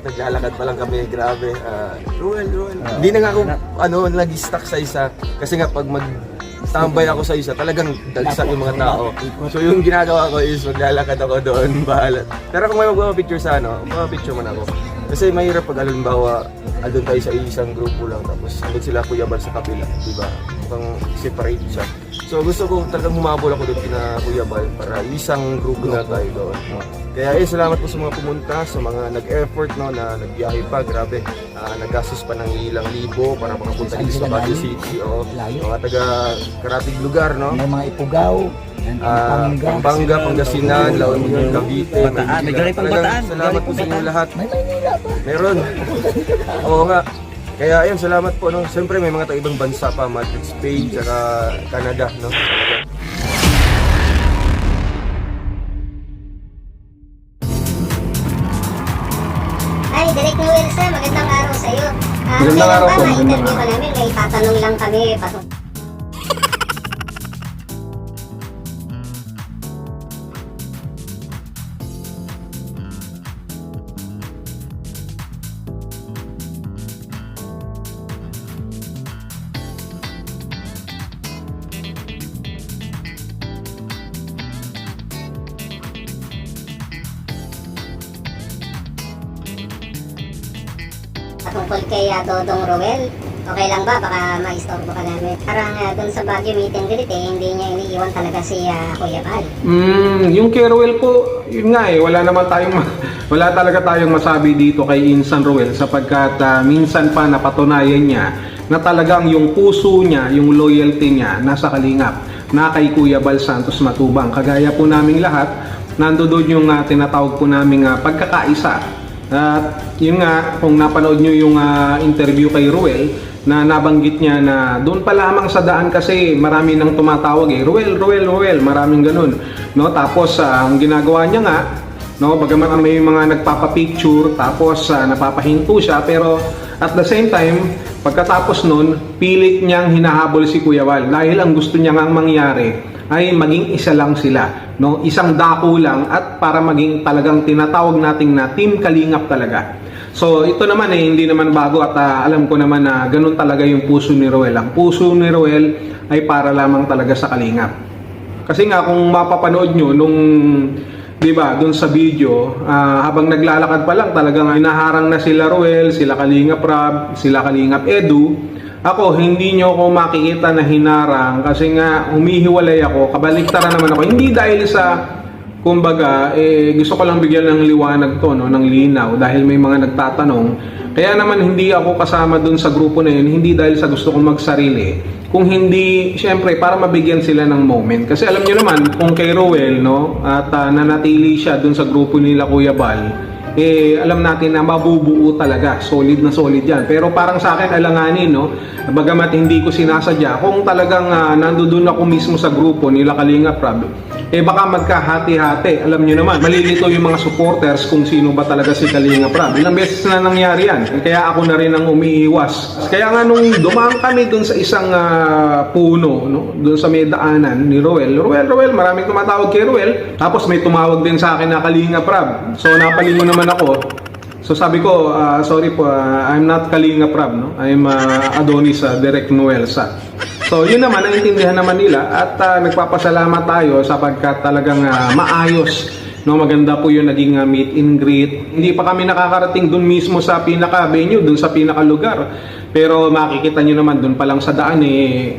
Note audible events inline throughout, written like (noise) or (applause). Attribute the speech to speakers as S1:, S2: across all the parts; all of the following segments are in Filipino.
S1: kahit, naglalakad pa lang kami, grabe. Ah, Ruel, Ruel. Hindi na nga ako, ano, nag-stuck sa isa. Kasi nga, pag mag tambay ako sa isa, talagang dagsak yung mga tao. So yung ginagawa ko is maglalakad ako doon, (laughs) bahala. Pero kung may magpapapicture sa ano, magpapapicture man ako. Kasi mahirap pag halimbawa, andun tayo sa isang grupo lang, tapos andun sila Kuya sa kapila, di ba? Mukhang separate siya. So gusto ko talagang humabol ako doon kina Kuya Bal para isang grupo na tayo doon. no? Kaya eh, salamat po sa mga pumunta, sa mga nag-effort no, na nagbiyahe pa, grabe. Ah, naggastos pa ng ilang libo para makapunta dito sa Baguio? City. O,
S2: Layo.
S1: mga taga karatig lugar, no?
S2: May mga ipugaw,
S1: Ah, Pampanga, Pangasinan, La Union, Cavite,
S3: Bataan. May galing pang Bataan.
S1: Salamat po sa inyo lahat.
S2: May Maynila pa.
S1: Meron. Oo nga. Kaya ayun, salamat po. No? Siyempre may mga taga-ibang bansa pa, Madrid, Spain, saka Canada. No?
S4: Ay, Direk Noel sir, magandang araw sa iyo. Ah,
S1: Magandang araw po, magandang
S4: ka namin? May tatanong lang kami. Patung patungkol kay ah, Dodong Roel. Okay lang ba? Baka maistorbo ka namin. Parang uh, dun sa Baguio meet and greet eh, hindi niya iniiwan talaga si ah, Kuya Bal.
S5: Mm, yung kay Ruel po, yun nga eh, wala naman tayong (laughs) wala talaga tayong masabi dito kay Insan Ruel sapagkat ah, minsan pa napatunayan niya na talagang yung puso niya, yung loyalty niya nasa kalingap na kay Kuya Bal Santos Matubang. Kagaya po naming lahat, nandoon yung ah, tinatawag po naming ah, pagkakaisa. At yun nga, kung napanood nyo yung ah, interview kay Ruel, na nabanggit niya na doon pa lamang sa daan kasi marami nang tumatawag eh, Ruel, Ruel, Ruel, maraming ganun. No? Tapos ah, ang ginagawa niya nga, no, bagamat may mga nagpapapicture, tapos ah, napapahinto siya, pero at the same time, pagkatapos nun, pilit niyang hinahabol si Kuya Wal dahil ang gusto niya ngang mangyari ay maging isa lang sila, no? Isang dako lang at para maging talagang tinatawag nating na team kalingap talaga. So ito naman eh hindi naman bago at ah, alam ko naman na ganun talaga yung puso ni Roel. Ang puso ni Roel ay para lamang talaga sa kalingap. Kasi nga kung mapapanood nyo nung 'di ba, doon sa video, ah, habang naglalakad pa lang talagang hinaharang na sila Roel, sila Kalingap Rab, sila Kalingap Edu. Ako, hindi nyo ako makikita na hinarang kasi nga humihiwalay ako, kabaliktaran naman ako. Hindi dahil sa kumbaga, eh, gusto ko lang bigyan ng liwanag to, no, ng linaw dahil may mga nagtatanong. Kaya naman hindi ako kasama dun sa grupo na yun, hindi dahil sa gusto kong magsarili. Kung hindi, syempre, para mabigyan sila ng moment. Kasi alam nyo naman, kung kay Rowell, no, at ah, nanatili siya dun sa grupo nila Kuya Bal, eh alam natin na mabubuo talaga. Solid na solid yan. Pero parang sa akin alanganin no? Bagamat hindi ko sinasadya kung talagang uh, nandoon ako mismo sa grupo nila Kalinga Prab eh baka magkahati-hati. Alam niyo naman malilito yung mga supporters kung sino ba talaga si Kalinga Prab. Ilang beses na nangyari yan. Kaya ako na rin ang umiiwas. Kaya nga nung dumaan kami dun sa isang ah, puno no? Dun sa may daanan ni Roel. Roel Roel maraming tumatawag kay Roel. Tapos may tumawag din sa akin na Kalinga Prab. So napalingon naman ako So sabi ko, ah, sorry po, ah, I'm not Kalinga Prab, no? I'm ah, Adonis uh, Direct Noelsa. So yun naman, naintindihan naman nila at ah, nagpapasalamat tayo sapagkat talagang ah, maayos. No, maganda po yung naging ah, meet and greet. Hindi pa kami nakakarating dun mismo sa pinaka venue, dun sa pinaka lugar. Pero makikita nyo naman dun pa lang sa daan eh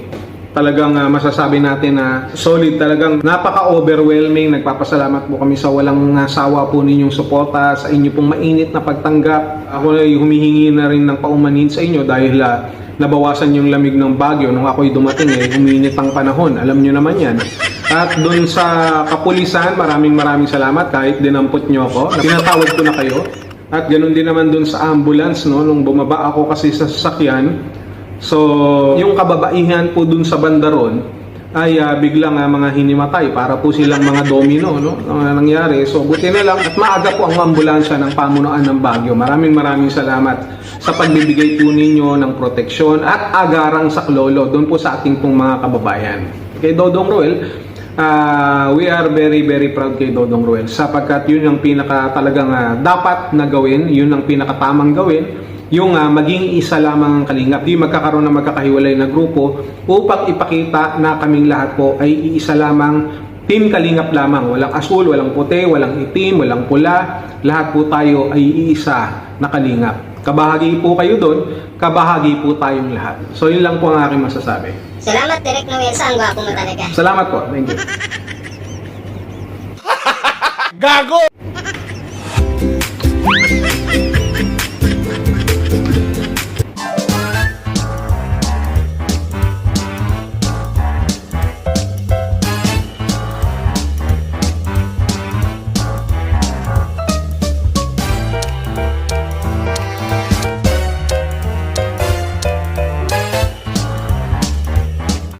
S5: talagang ah, masasabi natin na solid talagang napaka-overwhelming. Nagpapasalamat po kami sa walang nasawa po ninyong suporta, sa inyo pong mainit na pagtanggap. Ako ay humihingi na rin ng paumanhin sa inyo dahil ah, nabawasan yung lamig ng Bagyo nung ako'y dumating eh, uminit ang panahon. Alam nyo naman yan. At doon sa kapulisan, maraming maraming salamat kahit dinampot nyo ako. Tinatawag ko na kayo. At ganoon din naman doon sa ambulance, no, nung bumaba ako kasi sa sasakyan, So, yung kababaihan po dun sa bandaron ay ah, biglang ah, mga hinimatay para po silang mga domino no? Ang nangyari. So buti na lang at maaga po ang ambulansya ng pamunuan ng Bagyo maraming maraming salamat sa pagbibigay po ninyo ng proteksyon at agarang saklolo doon po sa ating pong mga kababayan. Kay Dodong Roel ah, we are very very proud kay Dodong Ruel sapagkat yun ang pinaka talagang ah, dapat na gawin, yun ang pinakatamang gawin yung ah, maging isa lamang ang kalingap. Di magkakaroon ng magkakahiwalay na grupo upang ipakita na kaming lahat po ay iisa lamang team kalingap lamang. Walang asul, walang puti, walang itim, walang pula. Lahat po tayo ay iisa na kalingap. Kabahagi po kayo doon, kabahagi po tayong lahat. So yun lang po ang aking masasabi.
S4: Salamat, Direk Noel. Saan gwapo mo talaga?
S5: Salamat po. Thank you.
S2: Gago!